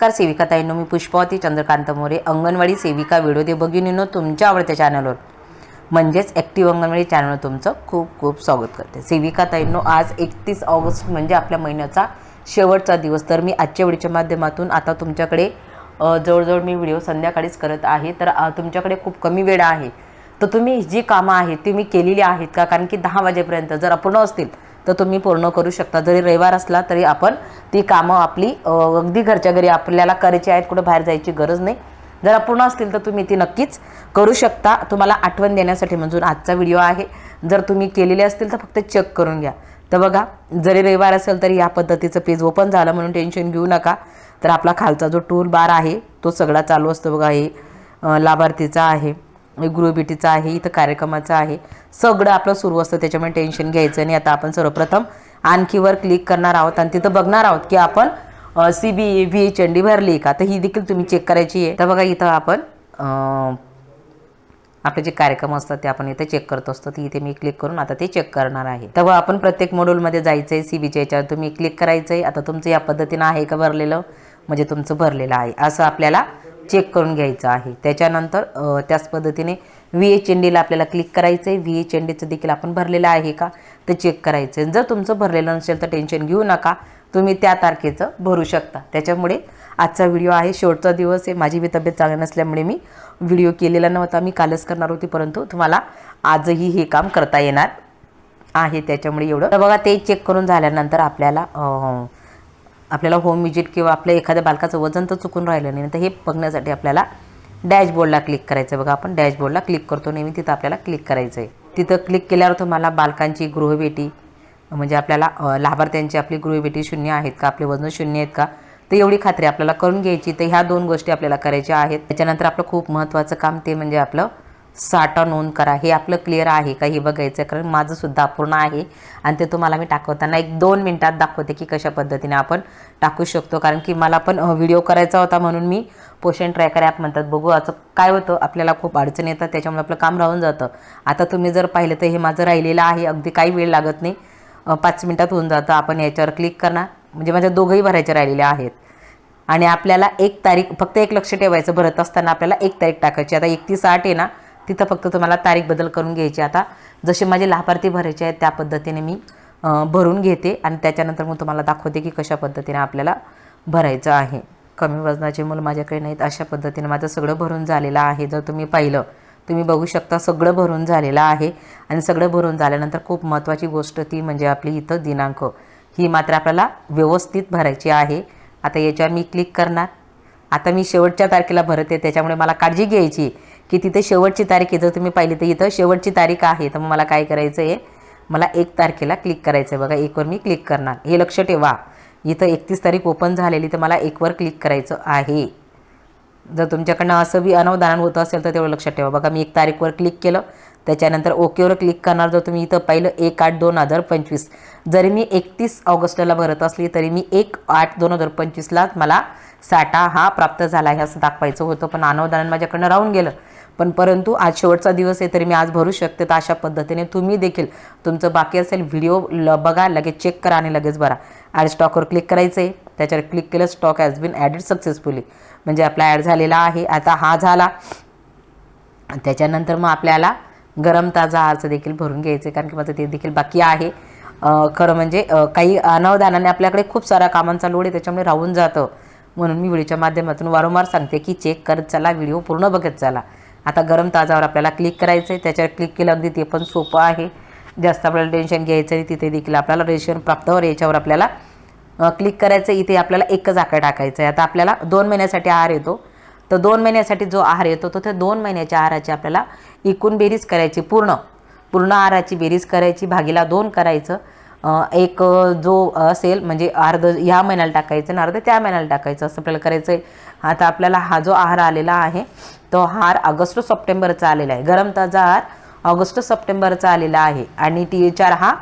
नमस्कार सेविका ताईंनो मी पुष्पावती चंद्रकांत मोरे अंगणवाडी सेविका व्हिडिओ दे भगिनीनो तुमच्या आवडत्या चॅनलवर म्हणजेच ॲक्टिव्ह अंगणवाडी चॅनलवर तुमचं खूप खूप स्वागत करते. सेविका ताईंनो आज एकतीस ऑगस्ट म्हणजे आपल्या महिन्याचा शेवटचा दिवस. तर मी आजच्या व्हिडिओच्या माध्यमातून आता तुमच्याकडे जवळजवळ मी व्हिडिओ संध्याकाळीच करत आहे. तर तुमच्याकडे खूप कमी वेळ आहे. तर तुम्ही जी कामं आहेत ती मी केलेली आहेत का? कारण की दहा वाजेपर्यंत जर अपूर्ण असतील तर तुम्ही पूर्ण करू शकता. जरी रविवार असला तरी आपण ती कामं आपली अगदी घरच्या घरी आपल्याला करायची आहेत कुठं बाहेर जायची गरज नाही. जर अपूर्ण असतील तर तुम्ही ती नक्कीच करू शकता. तुम्हाला आठवण देण्यासाठी म्हणून आजचा व्हिडिओ आहे. जर तुम्ही केलेले असतील तर फक्त चेक करून घ्या. तर बघा जरी रविवार असेल तरी या पद्धतीचं पेज ओपन झालं म्हणून टेन्शन घेऊ नका. तर आपला खालचा जो टूल बार आहे तो सगळा चालू असतो बघा. हे लाभार्थीचा आहे. म्हणजे गृहभेटीचा आहे इथं कार्यक्रमाचं आहे. सगळं आपलं सुरू असतं त्याच्यामुळे टेन्शन घ्यायचं नाही आता आपण सर्वप्रथम आणखीवर क्लिक करणार आहोत आणि तिथं बघणार आहोत की आपण सी बी व्ही चंडी भरली का? तर ही देखील तुम्ही चेक करायची आहे. तर बघा इथं आपण आपले जे कार्यक्रम असतात ते आपण इथे चेक करत असतो. ती इथे मी क्लिक करून आता ते चेक करणार आहे. तेव्हा आपण प्रत्येक मॉड्यूलमध्ये जायचं आहे सी बीच्या याच्यावर तुम्ही क्लिक करायचं आहे आता तुमचं या पद्धतीनं आहे का भरलेलं? म्हणजे तुमचं भरलेलं आहे. असं आपल्याला चेक करून घ्यायचं आहे. त्याच्यानंतर त्याच पद्धतीने व्ही एच एन डीला आपल्याला क्लिक करायचं आहे व्ही एच एन डीचं देखील आपण भरलेलं आहे का? ते चेक करायचं आहे जर तुमचं भरलेलं नसेल तर टेन्शन घेऊ नका. तुम्ही त्या तारखेचं भरू शकता. त्याच्यामुळे आजचा व्हिडिओ आहे. शेवटचा दिवस आहे. माझी बी तब्येत चांगली नसल्यामुळे मी व्हिडिओ केलेला नव्हता. मी कालच करणार होती परंतु तुम्हाला आजही हे काम करता येणार आहे. त्याच्यामुळे एवढं. तर बघा ते चेक करून झाल्यानंतर आपल्याला आपल्याला होम विजिट किंवा आपल्या एखाद्या बालकाचं वजन तर चुकून राहिलं नाही. तर हे बघण्यासाठी आपल्याला डॅशबोर्डला क्लिक करायचं आहे बघा आपण डॅशबोर्डला क्लिक करतो. नेहमी तिथं आपल्याला क्लिक करायचं आहे तिथं क्लिक केल्यावर तुम्हाला बालकांची गृहभेटी म्हणजे आपल्याला लाभार्थ्यांची आपली गृहभेटी शून्य आहेत का? आपले वजन शून्य आहेत का? तर एवढी खात्री आपल्याला करून घ्यायची. तर ह्या दोन गोष्टी आपल्याला करायच्या आहेत. त्याच्यानंतर आपलं खूप महत्त्वाचं काम ते म्हणजे आपलं साठा नोंद करा. हे आपलं क्लिअर आहे का हे बघायचं कारण माझंसुद्धा अपूर्ण आहे आणि ते तुम्हाला मी टाकवताना एक दोन मिनटात दाखवते की कशा पद्धतीने आपण टाकू शकतो. कारण की मला पण व्हिडिओ करायचा होता म्हणून मी पोषण ट्रॅकर ॲप म्हणतात बघू असं काय होतं? आपल्याला खूप अडचण येतात त्याच्यामुळे आपलं काम राहून जातं. आता तुम्ही जर पाहिलं तर हे माझं राहिलेलं आहे अगदी काही वेळ लागत नाही. पाच मिनटात होऊन जातं. आपण याच्यावर क्लिक करणार. म्हणजे माझ्या दोघंही भरायचे राहिलेले आहेत. आणि आपल्याला एक तारीख फक्त एक लक्ष ठेवायचं भरत असताना आपल्याला एक तारीख टाकायची. आता एकतीस आठ आहे ना तिथं फक्त तुम्हाला तारीख बदल करून घ्यायची आता. जसे माझे लाभार्थी भरायचे आहेत त्या पद्धतीने मी भरून घेते आणि त्याच्यानंतर मग तुम्हाला दाखवते की कशा पद्धतीने आपल्याला भरायचं आहे. कमी वजनाचे मुलं माझ्याकडे नाहीत अशा पद्धतीने माझं सगळं भरून झालेलं आहे. जर तुम्ही पाहिलं तुम्ही बघू शकता सगळं भरून झालेलं आहे. आणि सगळं भरून झाल्यानंतर खूप महत्त्वाची गोष्ट ती म्हणजे आपली इथं दिनांक. ही मात्र आपल्याला व्यवस्थित भरायची आहे. आता याच्यावर मी क्लिक करणार. आता मी शेवटच्या तारखेला भरते त्याच्यामुळे मला काळजी घ्यायची. आहे की तिथे शेवटची तारीख आहे जर तुम्ही पाहिली तर इथं शेवटची तारीख आहे. तर मग मला काय करायचं आहे मला एक तारखेला क्लिक करायचं आहे बघा. एकवर मी क्लिक करणार. हे लक्ष ठेवा. इथं एकतीस तारीख ओपन झालेली तर मला एकवर क्लिक करायचं आहे. जर तुमच्याकडनं असं बी अनवधान होत असेल तर तेवढं लक्षात ठेवा. बघा मी एक तारीखवर क्लिक केलं. त्याच्यानंतर ओकेवर क्लिक करणार. जर तुम्ही इथं पाहिलं एक आठ दोन हजार पंचवीस. जरी मी एकतीस ऑगस्टला भरत असली तरी मी एक आठ दोन हजार पंचवीसलाच मला साठा हा प्राप्त झाला आहे असं दाखवायचं होतं. पण अनवधान माझ्याकडनं राहून गेलं. पण परंतु आज शेवटचा दिवस आहे तरी मी आज भरू शकते तर अशा पद्धतीने तुम्ही देखील तुमचं बाकी असेल व्हिडिओ ल बघा लगेच चेक करा आणि लगेच भरा. ॲड स्टॉकवर क्लिक करायचं आहे त्याच्यावर क्लिक केलं stock has been added successfully म्हणजे आपला ॲड झालेला आहे. आता हा झाला. त्याच्यानंतर मग आपल्याला गरम ताजा आहारचं देखील भरून घ्यायचं आहे कारण की माझं ते देखील बाकी आहे. खरं म्हणजे काही अनावधानाने आपल्याकडे खूप सारा कामांचा लोड आहे त्याच्यामुळे राहून जातं. म्हणून मी व्हिडिओच्या माध्यमातून वारंवार सांगते की चेक करत चला व्हिडिओ पूर्ण बघत चला. आता गरम ताजावर आपल्याला क्लिक करायचं आहे त्याच्यावर क्लिक केलं अगदी ते पण सोपं आहे. जास्त आपल्याला टेन्शन घ्यायचं नाही. तिथे देखील आपल्याला रेशन प्राप्तवर याच्यावर आपल्याला क्लिक करायचं इथे आपल्याला एकच आकार टाकायचा आहे आता आपल्याला दोन महिन्यासाठी आहार येतो. तर दोन महिन्यासाठी जो आहार येतो तो त्या दोन महिन्याच्या आहाराची आपल्याला एकूण बेरीज करायची. पूर्ण पूर्ण आहाराची बेरीज करायची. भागीला दोन करायचं. एक जो असेल म्हणजे अर्ध ह्या महिन्याला टाकायचं आणि अर्ध त्या महिन्याला टाकायचं. असं आपल्याला करायचं आहे आता आपल्याला हा जो आहार आलेला आहे तो हार ऑगस्ट सप्टेंबरचा आलेला आहे. गरम ताजा हार ऑगस्ट सप्टेंबरचा आलेला आहे. आणि टी एच आर हा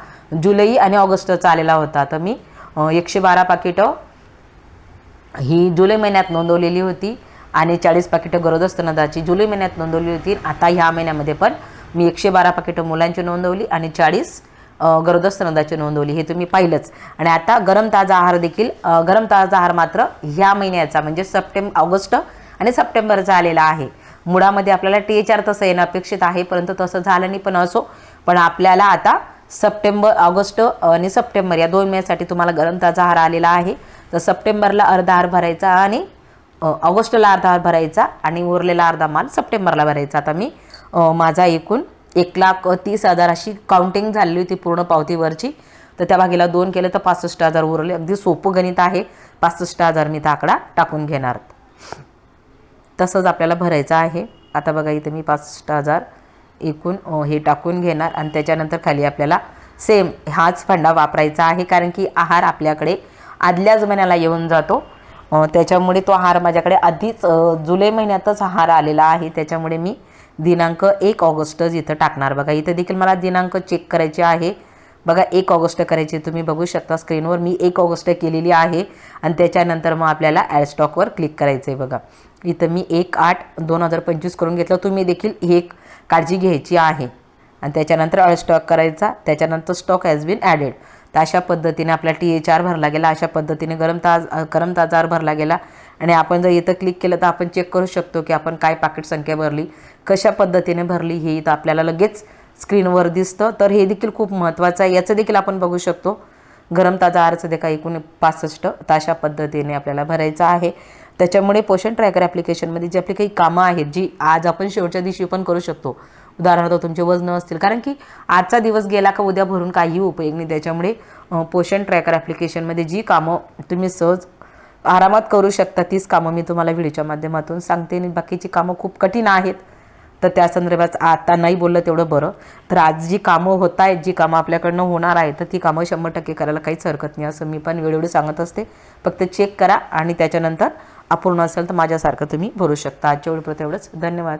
जुलै आणि ऑगस्टचा आलेला होता. तर मी एकशे बारा पाकिटं ही जुलै महिन्यात नोंदवलेली होती आणि चाळीस पाकिटं गरोदर स्तनदाची जुलै महिन्यात नोंदवली होती. आता ह्या महिन्यामध्ये पण मी एकशे बारा पाकिटं मुलांची नोंदवली आणि चाळीस गरोदस्त गरोदर नोंदवली. हे तुम्ही पाहिलंच. आणि आता गरम ताजा आहार देखील गरम ताजा आहार मात्र ह्या महिन्याचा म्हणजे सप्टेंबर ऑगस्ट आणि सप्टेंबरचा आलेला आहे. मुळामध्ये आपल्याला टी एच आर तसं येणं अपेक्षित आहे परंतु तसं झालं नाही पण असो. पण आपल्याला आता सप्टेंबर ऑगस्ट आणि सप्टेंबर या दोन महिन्यासाठी तुम्हाला ग्रंथाचा हार आलेला आहे. तर सप्टेंबरला अर्धा हार भरायचा आणि ऑगस्टला अर्धा हार भरायचा आणि उरलेला अर्धा माल सप्टेंबरला भरायचा. आता मी माझा एकूण एक लाख तीस हजार अशी काउंटिंग झालेली होती पूर्ण पावतीवरची. तर त्या भागीला दोन केलं तर पासष्ट हजार उरले. अगदी सोपं गणित आहे. पासष्ट हजार मी तो आकडा टाकून घेणार. तसंच आपल्याला भरायचं आहे. आता बघा इथे मी पाच हजार एकूण हे टाकून घेणार आणि त्याच्यानंतर खाली आपल्याला सेम हाच फंडा वापरायचा आहे. कारण की आहार आपल्याकडे आदल्याच महिन्याला येऊन जातो. त्याच्यामुळे तो आहार माझ्याकडे आधीच जुलै महिन्यातच आहार आलेला आहे. त्याच्यामुळे मी दिनांक एक ऑगस्टच इथं टाकणार. बघा इथं देखील मला दिनांक चेक करायचे आहे. बघा एक ऑगस्ट करायची तुम्ही बघू शकता स्क्रीनवर मी एक ऑगस्ट केलेली आहे आणि त्याच्यानंतर मग आपल्याला ॲड स्टॉकवर क्लिक करायचं आहे बघा. इथं मी एक आठ दोन हजार पंचवीस करून घेतलं. तुम्ही देखील ही एक काळजी घ्यायची आहे. आणि त्याच्यानंतर ॲड स्टॉक करायचा. त्याच्यानंतर स्टॉक हॅज बीन ॲडेड तर अशा पद्धतीने आपला टी एच आर भरला गेला. अशा पद्धतीने गरम ताज गरम ताजार भरला गेला. आणि आपण जर इथं क्लिक केलं तर आपण चेक करू शकतो की आपण काय पाकिट संख्या भरली कशा पद्धतीने भरली हे इथं आपल्याला लगेच स्क्रीनवर दिसतं. तर हे देखील खूप महत्त्वाचं आहे. याचं देखील आपण बघू शकतो. गरम ताजा आरचं देखा एकूण पासष्ट ताशा पद्धतीने आपल्याला भरायचं आहे. त्याच्यामुळे पोषण ट्रॅकर ॲप्लिकेशनमध्ये जी आपली काही कामं आहेत जी आज आपण शेवटच्या दिवशी पण करू शकतो. उदाहरणार्थ तुमचे वजन असतील. कारण की आजचा दिवस गेला का उद्या भरून काही उपयोग नाही. त्याच्यामुळे पोषण ट्रॅकर ॲप्लिकेशनमध्ये जी कामं तुम्ही सहज आरामात करू शकता तीच कामं मी तुम्हाला व्हिडिओच्या माध्यमातून सांगते. आणि बाकीची कामं खूप कठीण आहेत. तर त्या संदर्भात आता नाही बोललं तेवढं बरं. तर आज जी कामं होत आहेत जी कामं आपल्याकडनं होणार आहेत तर ती कामं शंभर टक्के करायला काहीच हरकत नाही. असं मी पण वेळोवेळी सांगत असते. फक्त चेक करा आणि त्याच्यानंतर अपूर्ण असेल तर माझ्यासारखं तुम्ही भरू शकता. आजच्या वेळेपुरतं एवढंच धन्यवाद.